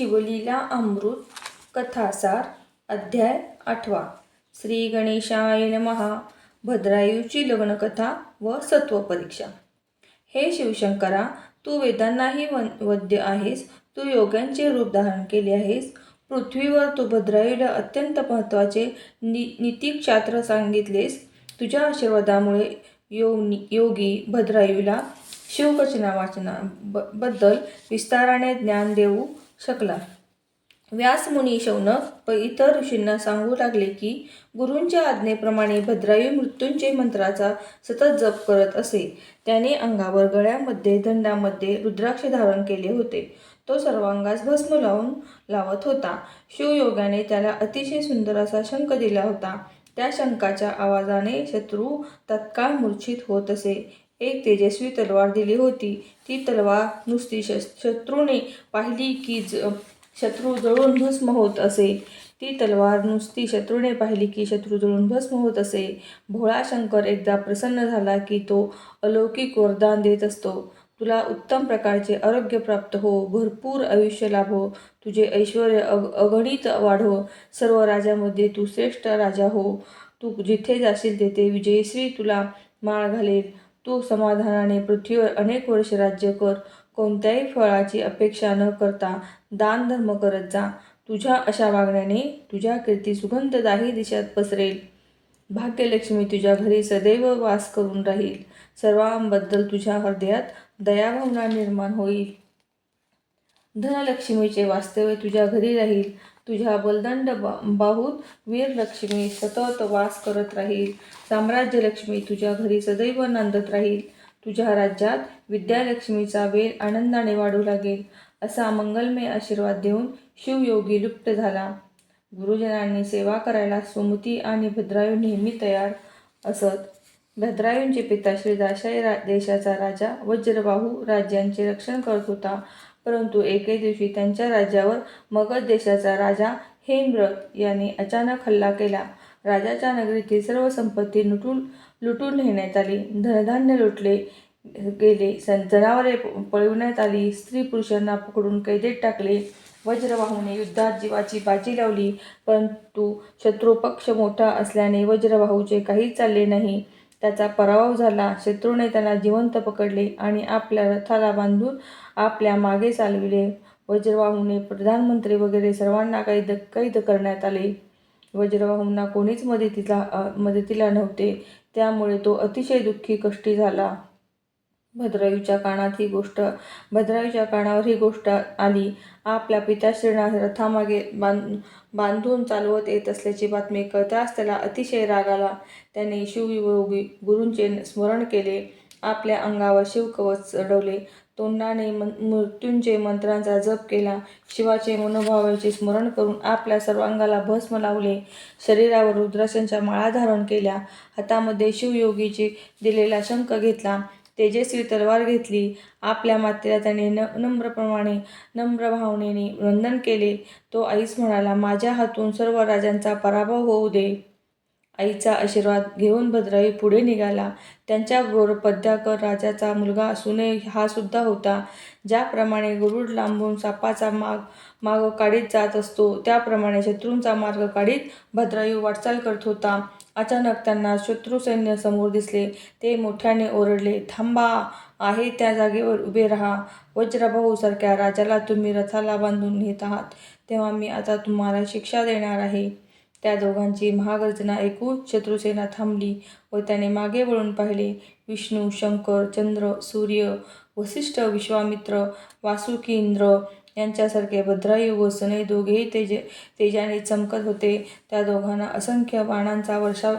शिवलीला अमृत कथासार अध्याय आठवा. श्री गणेशाय नमहा भद्रायूची लग्नकथा व सत्वपरीक्षा. हे शिवशंकरा तू वेदांनाही वन वद्य आहेस. तू योग्यांचे रूप धारण केले आहेस. पृथ्वीवर तू भद्रायूला अत्यंत महत्त्वाचे नि नीतिक्षात्र सांगितलेस. तुझ्या आशीर्वादामुळे योगी योगी भद्रायूला शिवकचना वाचना ब बद्दल विस्ताराने ज्ञान देऊ. शकला. व्यासमुनी शौनक व इतर ऋषींना सांगू लागले की गुरूंच्या आज्ञेप्रमाणे भद्रायू मृत्यूंचे मंत्राचा सतत जप करत असे. त्याने अंगावर गळ्यामध्ये दंडामध्ये रुद्राक्ष धारण केले होते. तो सर्वांगास भस्म लावून लावत होता. शिवयोगाने त्याला अतिशय सुंदर असा शंख दिला होता. त्या शंखाच्या आवाजाने शत्रू तत्काळ मूर्छित होत असे. एक तेजस्वी तलवार दिली होती. ती तलवार नुसती श शत्रूने पाहिली की ज शत्रू जळून भस्म होत असे. ती तलवार नुसती शत्रूने पाहिली की शत्रू जळून भस्म होत असे. भोळा शंकर एकदा प्रसन्न झाला की तो अलौकिक वरदान देत असतो. तुला उत्तम प्रकारचे आरोग्य प्राप्त हो भरपूर आयुष्य लाभो हो, तुझे ऐश्वर अग अगणित वाढो. सर्व राजामध्ये तू श्रेष्ठ राजा हो. तू जिथे जाशील तेथे विजयश्री तुला माळ घालेल. तू समाधानाने पृथ्वीवर अनेक वर्ष राज्य कर. कोणत्याही फळाची अपेक्षा न करता दान धर्म करत जा. तुझ्या अशा वागण्याने तुझ्या कीर्ती सुगंधदाही दिशात पसरेल. भाग्यलक्ष्मी तुझ्या घरी सदैव वास करून राहील. सर्वांबद्दल तुझ्या हृदयात दयाभावना निर्माण होईल. धनलक्ष्मीचे वास्तव्य तुझ्या घरी राहील. तुझ्या बलदंड बाहूत वीरलक्ष्मी सतत वास करत राहील. साम्राज्यलक्ष्मी तुझ्या घरी सदैव नांदत राहील. तुझ्या राज्यात विद्यालक्ष्मीचा वेल आनंदाने वाढू लागेल असा मंगलमय आशीर्वाद देऊन शिवयोगी लुप्त झाला. गुरुजनांनी सेवा करायला सुमती आणि भद्रायू नेहमी तयार असत. भद्रायूंचे पिता श्री दाशाई रा देशाचा राजा वज्रबाहू राज्यांचे रक्षण करत होता. परंतु एके दिवशी त्यांच्या राज्यावर मगध देशाचा राजा हेमरथ यांनी अचानक हल्ला केला. राजाच्या नगरीतील सर्व संपत्ती लुटून लुटून नेण्यात आली. धनधान्य लुटले गेले. सन जनावरे पळविण्यात आली. स्त्री पुरुषांना पकडून कैदेत टाकले. वज्रवाहूने युद्धात जीवाची बाजी लावली. परंतु शत्रू पक्ष मोठा असल्याने वज्रवाहूचे काहीच चालले नाही त्याचा पराभव झाला. शत्रूने त्याला जिवंत पकडले आणि आपल्या रथाला बांधून आपल्या मागे चालविले. वज्रवाहूने प्रधानमंत्री वगैरे सर्वांना कैद कैद करण्यात आले. वज्रवाहूंना कोणीच मदतीला मदतीला नव्हते. त्यामुळे तो अतिशय दुःखी कष्टी झाला. भद्रायूच्या कानात ही गोष्ट भद्रायूच्या कानावर ही गोष्ट आली. आपल्या पिताश्रींना रथामागे बांध बांधून चालवत येत असल्याची बातमी कळताच त्याला अतिशय राग आला. त्याने शिवयोगी गुरूंचे स्मरण केले. आपल्या अंगावर शिवकवच चढवले. तोंडाने मन मृत्यूंचे मंत्रांचा जप केला. शिवाचे मनोभावाचे स्मरण करून आपल्या सर्वांगाला भस्म लावले. शरीरावर रुद्राशांच्या माळा धारण केल्या. हातामध्ये शिवयोगीचे दिलेला शंख घेतला. तेजस्वी तलवार घेतली. आपल्या मातेला त्याने न नम्रप्रमाणे नम्र भावनेने वंदन केले. तो आईस म्हणाला माझ्या हातून सर्व राजांचा पराभव होऊ दे. आईचा आशीर्वाद घेऊन भद्राई पुढे निघाला. त्यांच्या गोरपद्याकर राजाचा मुलगा सुने हा सुद्धा होता. ज्याप्रमाणे गरुड लांबून सापाचा माग माग काढीत जात असतो त्याप्रमाणे शत्रूंचा मार्ग काढीत भद्रायू वाटचाल करत होता. अचानक त्यांना शत्रुसैन्य समोर दिसले. ते मोठ्याने ओरडले थांबा आहे त्या जागेवर उभे राहा. वज्रभाऊसारख्या राजाला तुम्ही रथाला बांधून नेत आहात. तेव्हा मी आता तुम्हाला शिक्षा देणार आहे. त्या दोघांची महागर्जना ऐकून शत्रुसेना थांबली व त्याने मागे वळून पाहिले. विष्णू शंकर चंद्र सूर्य वसिष्ठ विश्वामित्र वासुकी इंद्र यांच्यासारखे भद्रायू व सने दोघेही तेज तेजाने चमकत होते. त्या दोघांना असंख्य बाणांचा वर्षाव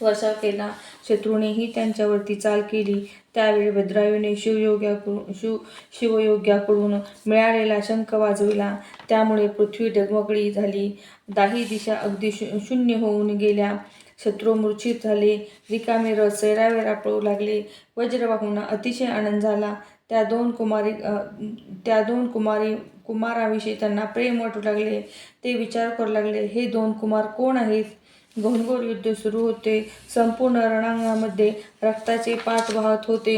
वर्षाव केला. शत्रूनेही त्यांच्यावरती चाल केली. त्यावेळी भद्रायूने शिवयोग्याकडून शिव शिवयोग्याकडून मिळालेला शंख वाजविला. त्यामुळे पृथ्वी डगमगळी झाली. दाही दिशा अगदी शु शून्य होऊन गेल्या. शत्रू मूर्छित झाले. रिकामे रस सैरावेरा पळू लागले. वज्रबाहूंना अतिशय आनंद झाला. त्या दोन कुमारी त्या दोन कुमारी कुमाराविषयी त्यांना प्रेम वाटू लागले ते विचार करू लागले हे दोन कुमार कोण आहेत? घनघोर युद्ध सुरू होते संपूर्ण रणांगणामध्ये रक्ताचे पाठ वाहत होते.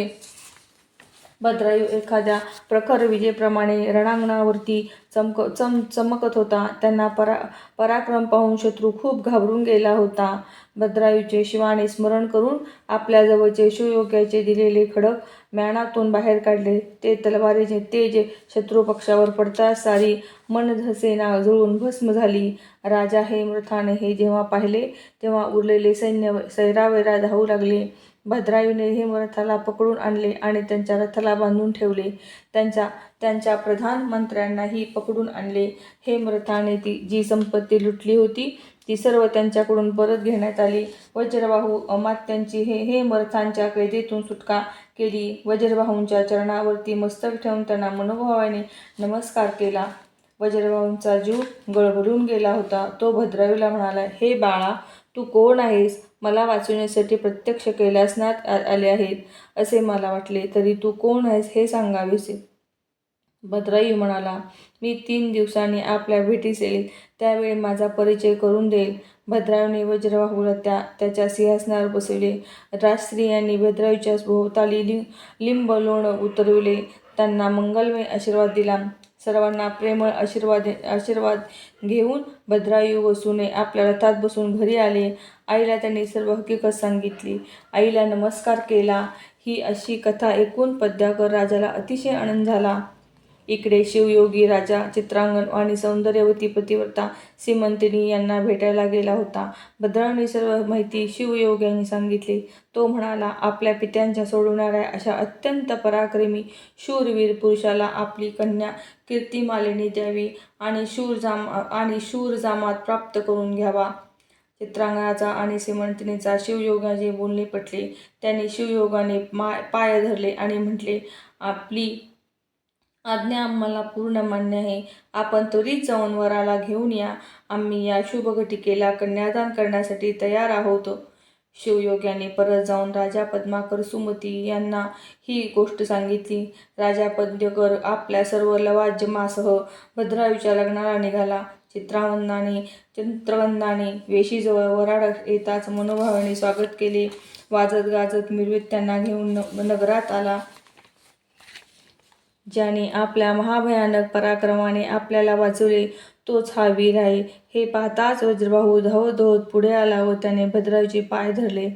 भद्रायू एखाद्या प्रखर विजेप्रमाणे रणांगणावरती चमक चम चमकत होता. त्यांना परा पराक्रम पाहून शत्रू खूप घाबरून गेला होता. भद्रायूचे शिवाने स्मरण करून आपल्याजवळचे शिवयोग्याचे दिलेले खडक म्याणातून बाहेर काढले. ते तलवारीचे तेज शत्रू पक्षावर पडताच सारी मनधसेना जुळून भस्म झाली. राजा हे मृथाने हे जेव्हा पाहिले तेव्हा उरलेले सैन्य सैरावैरा धावू लागले. भद्रायूने हिमरथाला पकडून आणले आणि त्यांच्या रथाला बांधून ठेवले. त्यांच्या त्यांच्या प्रधानमंत्र्यांनाही पकडून आणले. हेमरथाने ती जी संपत्ती लुटली होती ती सर्व त्यांच्याकडून परत घेण्यात आली. वज्रबाहू अमात्यांची हे हेमरथांच्या कैदेतून सुटका केली. वज्रबाहूंच्या चरणावरती मस्तक ठेवून त्यांना मनोभावाने नमस्कार केला. वज्रबाहूंचा जीव गळबडून गेला होता. तो भद्रायूला म्हणाला हे बाळा तू कोण आहेस? मला वाचवण्यासाठी प्रत्यक्ष कैलासनाथ आले आहेत असे मला वाटले. तरी तू कोण आहेस हे सांगावेसे? भद्राई म्हणाला मी तीन दिवसांनी आपल्या भेटीस येईल. त्यावेळी माझा परिचय करून देईल. भद्रायूने वज्रबाहूला त्या त्याच्या सिंहासनावर बसविले. राजस्त्रियांनी भद्रायूच्या भोवताली लिंब लोण उतरविले. त्यांना मंगलमय आशीर्वाद दिला. सर्वांना प्रेमळ आशीर्वाद आशीर्वाद घेऊन भद्रायू व सुने आपल्या रथात बसून घरी आले. आईला त्यांनी सर्व हकीकत सांगितली. आईला नमस्कार केला. ही अशी कथा ऐकून पद्याकर राजाला अतिशय आनंद झाला. इकडे शिवयोगी राजा चित्रांगण आणि सौंदर्यवती पतिव्रता सीमंतिनी यांना भेटायला गेला होता. भद्राने सर्व माहिती शिवयोग्यांनी सांगितली. तो म्हणाला आपल्या पित्यांच्या सोडवणाऱ्या अशा अत्यंत पराक्रमी शूरवीर पुरुषाला आपली कन्या कीर्तिमालिनी द्यावी आणि शूर जाम आणि शूर जामात प्राप्त करून घ्यावा. चित्रांगणाचा आणि सीमंतिनीचा शिवयोगाचे बोलणे पटले. त्यांनी शिवयोगाने मा पाय धरले आणि म्हटले आपली आज्ञा आम्हाला पूर्ण मान्य आहे. आपण त्वरित जाऊन वराला घेऊन या. आम्ही या शुभ घटिकेला कन्यादान करण्यासाठी तयार आहोत. शिवयोग्याने परत जाऊन राजा पद्माकर सुमती यांना ही गोष्ट सांगितली. राजा पद्यकर आपल्या सर्व लवाजमासह भद्रायूच्या लग्नाला निघाला. चित्रावंदाने चित्रवंदाने वेशीजवळ वराड येताच मनोभावाने स्वागत केले. वाजत गाजत मिरवीत त्यांना घेऊन न नगरात आला. ज्याने आपल्या महाभयानक पराक्रमाने आपल्याला वाचवले तोच हा वीर आहे. हे पाहताच वज्रबाहू धावत धावत पुढे आला व त्याने भद्रायूचे पाय धरले.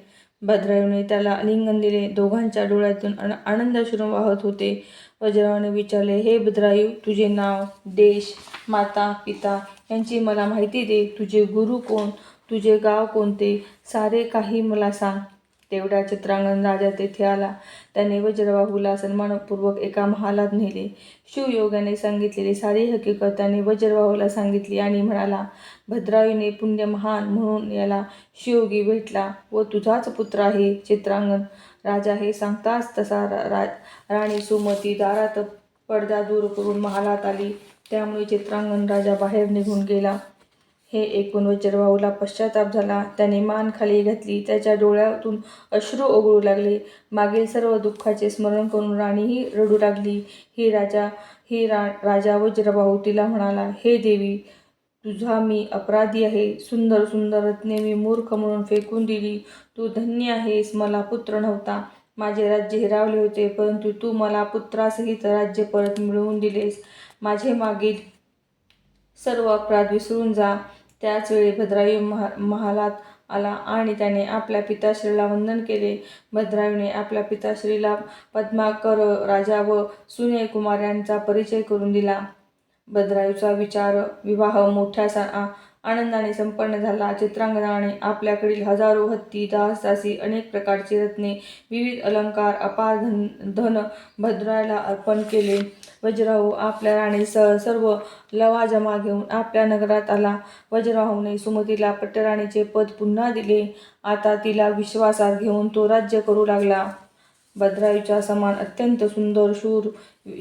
भद्रायूने त्याला आलिंगन दिले. दोघांच्या डोळ्यातून अन आनंदाश्रू वाहत होते. वज्रावाने विचारले हे भद्रायू तुझे नाव देश माता पिता यांची मला माहिती दे. तुझे गुरु कोण? तुझे गाव कोणते? सारे काही मला सांग. तेवढ्या चित्रांगण राजा तेथे आला. त्याने वज्रबाहूला सन्मानपूर्वक एका महालात नेले. शिवयोगाने सांगितलेली सारी हकीकत त्याने वज्रबाहूला सांगितली आणि म्हणाला भद्रायूने पुण्य महान म्हणून याला शिवयोगी भेटला व तुझाच पुत्र आहे चित्रांगण. राजा हे सांगताच तसा रा रा- राणी सुमती दारात पडदा दूर करून महालात आली. त्यामुळे चित्रांगण राजा बाहेर निघून गेला. हे ऐकून वज्रभाऊला पश्चाताप झाला. त्याने मान खाली घातली. त्याच्या डोळ्यातून अश्रू ओघळू लागले. मागील सर्व दुःखाचे स्मरण करून राणीही रडू लागली. ही राजा ही रा राजा वज्रभाऊ तिला म्हणाला हे देवी तुझा मी अपराधी आहे. सुंदर सुंदर रत्ने मी मूर्ख म्हणून फेकून दिली. तू धन्य आहेस मला पुत्र नव्हता. माझे राज्य हिरावले होते परंतु तू मला पुत्रासहित राज्य परत मिळवून दिलेस. माझे मागील सर्व अपराध विसरून जा. त्याचवेळी भद्रायू महा महालात आला आणि त्याने आपल्या पिताश्रीला वंदन केले. भद्रायूने आपल्या पिताश्रीला पद्माकर राजा व सुने कुमार यांचा परिचय करून दिला. भद्रायूचा विचार विवाह मोठ्या सा आनंदाने संपन्न झाला. चित्रांगणाने आपल्याकडील हजारो हत्ती दास दासी अनेक प्रकारची रत्ने विविध अलंकार अपार धन धन भद्रायला अर्पण केले. वज्राहू आपल्या राणीसह सर्व लवाजमा घेऊन आपल्या नगरात आला. वज्राहूने सुमतीला पट्टराणीचे पद पुन्हा दिले. आता तिला विश्वासात घेऊन तो राज्य करू लागला. भद्रायूच्या समान अत्यंत सुंदर शूर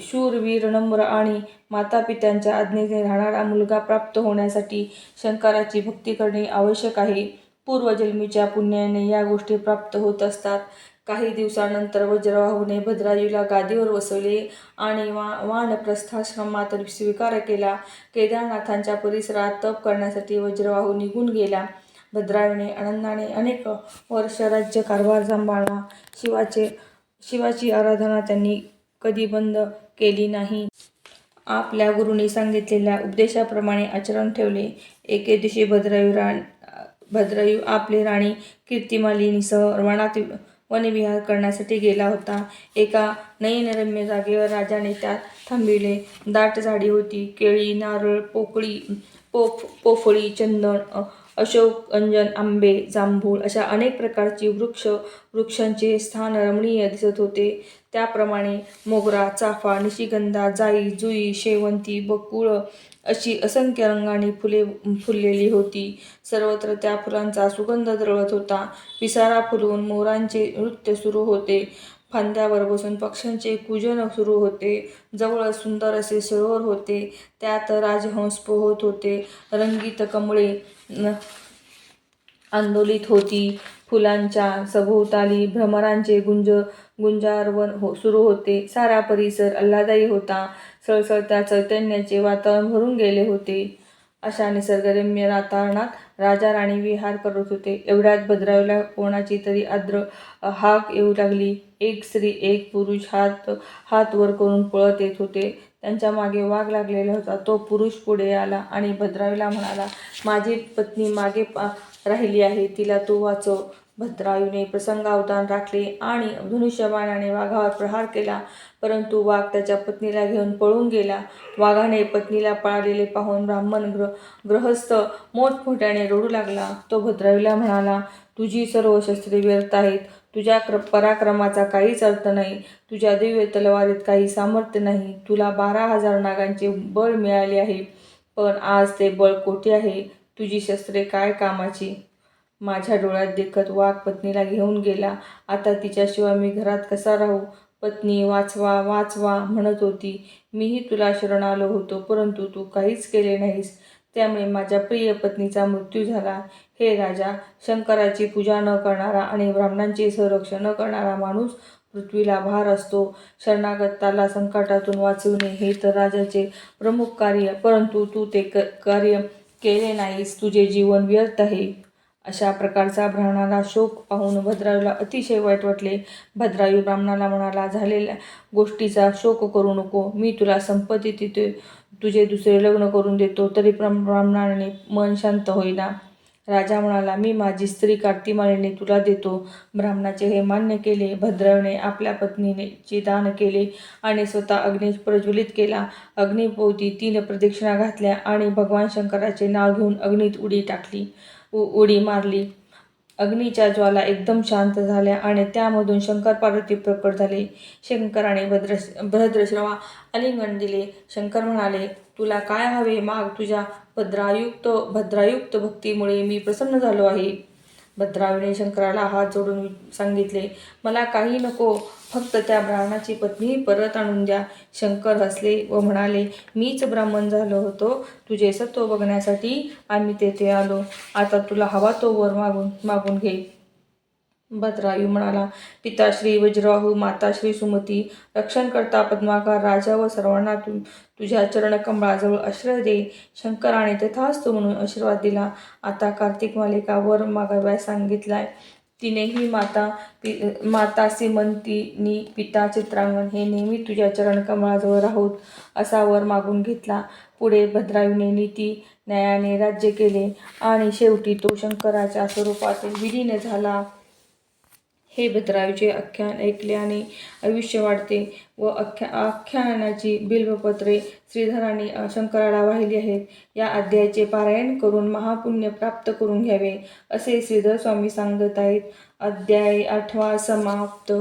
शूरवीर नम्र आणि मातापित्यांच्या आज्ञेने राहणारा मुलगा प्राप्त होण्यासाठी शंकराची भक्ती करणे आवश्यक आहे. पूर्वजन्मीच्या पुण्याने या गोष्टी प्राप्त होत असतात. काही दिवसानंतर वज्रवाहूने भद्रायूला गादीवर बसवले आणि वा वानप्रस्थाश्रमात स्वीकार केला. केदारनाथांच्या परिसरात तप करण्यासाठी वज्रवाहू निघून गेला. भद्रायूने आनंदाने अनेक वर्ष राज्य कारभार सांभाळला. शिवाचे शिवाची आराधना त्यांनी कधी बंद केली नाही. आपल्या गुरुनी सांगितलेल्या उपदेशाप्रमाणे आचरण ठेवले. एके दिवशी भद्रायू राण भद्रायू आपले राणी कीर्तिमालिनीसह वनात वनविहार करण्यासाठी गेला होता. एका नयनरम्य जागेवर राजाने त्यात थांबिले. दाट झाडी होती. केळी नारळ पोकळी पोफ पोफळी चंदन अशोक अंजन आंबे जांभूळ अशा अनेक प्रकारची वृक्ष वृक्षांचे स्थान रमणीय दिसत होते. त्याप्रमाणे मोगरा चाफा निशिगंधा जाई जुई शेवंती बकुळ अशी असंख्य रंगाने फुले फुललेली होती. सर्वत्र त्या फुलांचा सुगंध दरवळत होता. पिसारा फुलून मोरांचे नृत्य सुरू होते. फांद्यावर बसून पक्ष्यांचे कुजन सुरू होते. जवळ सुंदर असे सरोवर होते. त्यात राजहंस पोहत होते. रंगीत कमळे न- आंदोलित होती. फुलांच्या सभोवताली भ्रमरांचे गुंज गुंजारवण हो सुरू होते. सारा परिसर आल्हादायी होता. सळसळत्या चैतन्याचे वातावरण भरून गेले होते. अशा निसर्गरम्य वातावरणात राजा राणी विहार करत होते. एवढ्यात भद्रावला कोणाची तरी आद्र हाक येऊ लागली. एक स्त्री एक पुरुष हात हात वर करून पळत येत होते. त्यांच्या मागे वाघ लागलेला होता. तो पुरुष पुढे आला आणि भद्रावीला म्हणाला माझी पत्नी मागे पा राहिली आहे. तिला तू वाचव. भद्रायूने प्रसंगावधान राखले आणि धनुष्यबाणाने वाघावर प्रहार केला परंतु वाघ त्याच्या पत्नीला घेऊन पळून गेला. वाघाने पत्नीला पळालेले पाहून ब्राह्मण ग्र ग्रहस्थ मोठमोठ्याने रडू लागला. तो भद्रायूला म्हणाला तुझी सर्व शस्त्रे व्यर्थ आहेत. तुझ्या क्र पराक्रमाचा काहीच अर्थ नाही. तुझ्या दिव्य तलवारीत काही सामर्थ्य नाही. तुला बारा हजार नागांचे बळ मिळाले आहे. पण आज ते बळ कोठे आहे? तुझी शस्त्रे काय कामाची? माझ्या डोळ्यात देखत वाघ पत्नीला घेऊन गेला. आता तिच्याशिवाय मी घरात कसा राहू? पत्नी वाचवा वाचवा म्हणत होती. मीही तुला शरण आलो होतो परंतु तू काहीच केले नाहीस. त्यामुळे माझ्या प्रिय पत्नीचा मृत्यू झाला. हे राजा शंकराची पूजा न करणारा आणि ब्राह्मणांचे संरक्षण न करणारा माणूस पृथ्वीला भार असतो. शरणागताला संकटातून वाचवणे हे तर राजाचे प्रमुख कार्य परंतु तू ते क कार्य केले नाहीस. तुझे जीवन व्यर्थ आहे. अशा प्रकारचा ब्राह्मणाला शोक पाहून भद्रायूला अतिशय वाईट वाटले. भद्रायू ब्राह्मणाला म्हणाला झालेल्या गोष्टीचा शोक करू नको. मी तुला संपत्ती तिथे तुझे दुसरे लग्न करून देतो. तरी ब्राह्म- ब्राह्मणाने मन शांत होईना. राजा म्हणाला मी माझी स्त्री कार्तिमालीने तुला देतो. ब्राह्मणाचे हे मान्य केले. भद्रावने आपल्या पत्नीने दान केले आणि स्वतः अग्नी प्रज्वलित केला. अग्निपोती तीन प्रदक्षिणा घातल्या आणि भगवान शंकराचे नाव घेऊन अग्नीत उडी टाकली. उ उडी मारली. अग्नीच्या ज्वाला एकदम शांत झाल्या आणि त्यामधून शंकर पार्वती प्रकट झाले. शंकराने भद्र भद्रश्रवा आलिंगन दिले. शंकर म्हणाले तुला काय हवे? माग तुझ्या भद्रायुक्त भद्रायुक्त भक्तीमुळे मी प्रसन्न झालो आहे. भद्रायूने शंकराला हात जोडून सांगितले मला काही नको फक्त त्या ब्राह्मणाची पत्नी परत आणून द्या. शंकर हसले व म्हणाले मीच ब्राह्मण झालो होतो तुझे सत्व बघण्यासाठी आम्ही तेथे आलो. आता तुला हवा तो वर मागून मागून घे. भद्रायू म्हणाला पिता श्री वज्राहू माता श्री सुमती रक्षणकर्ता पद्माकार राजा व सर्वांना तू तुझ्या चरणकमळाजवळ आश्रय दे. शंकराने तथास्तु म्हणून आशीर्वाद दिला. आता कार्तिक मालिका वर मागाव्यास सांगितलाय. तिनेही माता पि माता सीमंतीनी पिता चित्रांगण हे नेहमी तुझ्या चरणकमळाजवळ राहूत असा वर मागून घेतला. पुढे भद्रायूने नीती न्यायाने राज्य केले आणि शेवटी तो शंकराच्या स्वरूपातील विलीन झाला. हे भद्रायूचे आख्यान ऐकल्याने आयुष्य वाढते व आख्या आख्यानाची बिल्वपत्रे श्रीधरांनी शंकराला वाहिली आहेत. या अध्यायाचे पारायण करून महापुण्य प्राप्त करून घ्यावे असे श्रीधर स्वामी सांगत आहेत. अध्याय आठवा समाप्त.